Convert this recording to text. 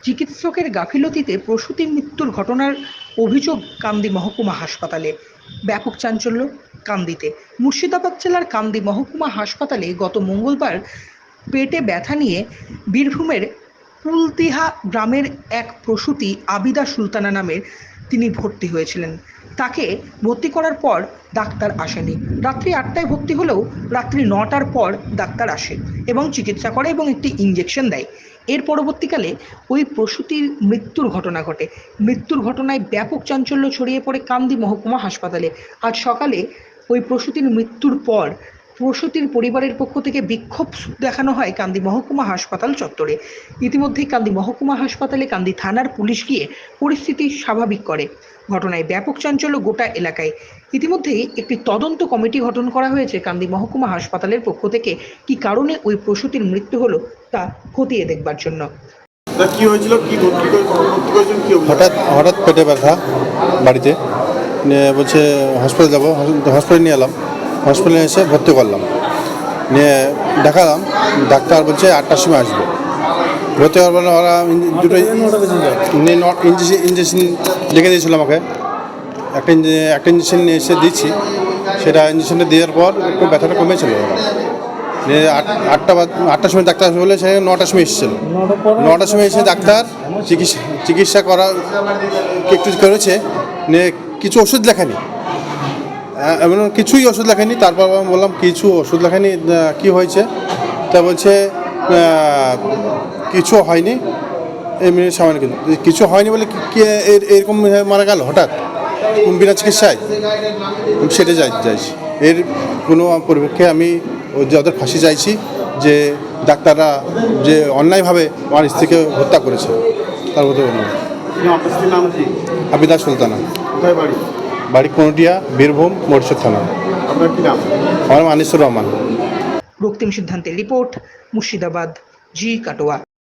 চিকিৎসকের গাফিলতিতে প্রসূতি মৃত্যুর ঘটনার অভিযোগ কান্দি মহকুমা হাসপাতালে। ব্যাপক চাঞ্চল্য কান্দিতে। মুর্শিদাবাদ জেলার কান্দি মহকুমা হাসপাতালে গত মঙ্গলবার পেটে ব্যথা নিয়ে বীরভূমের পুলতিহা গ্রামের এক প্রসূতি আবিদা সুলতানা নামের তিনি ভর্তি হয়েছিলেন। তাকে ভর্তি করার পর ডাক্তার আসেনি। রাত্রি আটটায় ভর্তি হলেও রাত্রি নটার পর ডাক্তার আসে এবং চিকিৎসা করে এবং একটি ইঞ্জেকশন দেয়। এর পরবর্তীকালে ওই প্রসূতির মৃত্যুর ঘটনা ঘটে। মৃত্যুর ঘটনায় ব্যাপক চাঞ্চল্য ছড়িয়ে পড়ে কান্দি মহকুমা হাসপাতালে। আজ সকালে ওই প্রসূতির মৃত্যুর পর প্রসূতির পরিবারের পক্ষ থেকে বিক্ষোভ দেখানো হয় কান্দি মহকুমা হাসপাতাল চত্বরে। ইতিমধ্যেই কান্দি মহকুমা হাসপাতালে কান্দি থানার পুলিশ গিয়ে পরিস্থিতি স্বাভাবিক করে। ঘটনায় ব্যাপক চাঞ্চল্য গোটা এলাকায়। ইতিমধ্যেই একটি তদন্ত কমিটি গঠন করা হয়েছে কান্দি মহকুমা হাসপাতালের পক্ষ থেকে। কি কারণে ওই প্রসূতির মৃত্যু হলো তা খতিয়ে দেখবার জন্য। কি হয়েছিল? কি? হঠাৎ হঠাৎ পেটে ব্যথা বাড়িতে। বলছে হসপিটাল যাব। হসপিটালে নিয়ে এলাম। হসপিটালে এসে ভর্তি করলাম। নিয়ে দেখালাম ডাক্তার বলছে আটটার সময় আসবে। ভর্তি হওয়ার পরে ওরা দুটো ইঞ্জেকশন ইঞ্জেকশন লিখে দিয়েছিল আমাকে। একটা একটা ইঞ্জেকশন নিয়ে এসে দিচ্ছি। সেটা ইঞ্জেকশনটা দেওয়ার পর একটু ব্যথাটা কমেছিল। নিয়ে আট- আটটা আটটার সময় ডাক্তার আসবে বলে সে নটার সময় এসেছিল। নটার সময় এসে ডাক্তার চিকিৎসা চিকিৎসা করা একটু করেছে। নিয়ে কিছু ওষুধ লেখানি আহ, এমন কিছুই ওষুধ লেখেনি তারপর আমি বললাম কিছু ওষুধ লেখানি কি হয়েছে? তা বলছে কিছু হয়নি। এমনি সামান্য কিন্তু কিছু হয়নি বলে কি- এরকম মারা গেল হঠাৎ? বিনা চিকিৎসায়? সেটা চাই চাইছি এর কোনো পরিপক্ষে আমি ওদের ফাঁসি চাইছি যে ডাক্তাররা যে অন্যায়ভাবে আমার স্ত্রীকে হত্যা করেছে। তার মধ্যে আবিদা সুলতানা। বাড়ি কুনুটিয়া বীরভূম মরিশদ থানা। আমার নাম? আমার নাম আনিসুর রহমান। রক্তিম সিদ্ধান্তের রিপোর্ট মুর্শিদাবাদ জি কাটোয়া।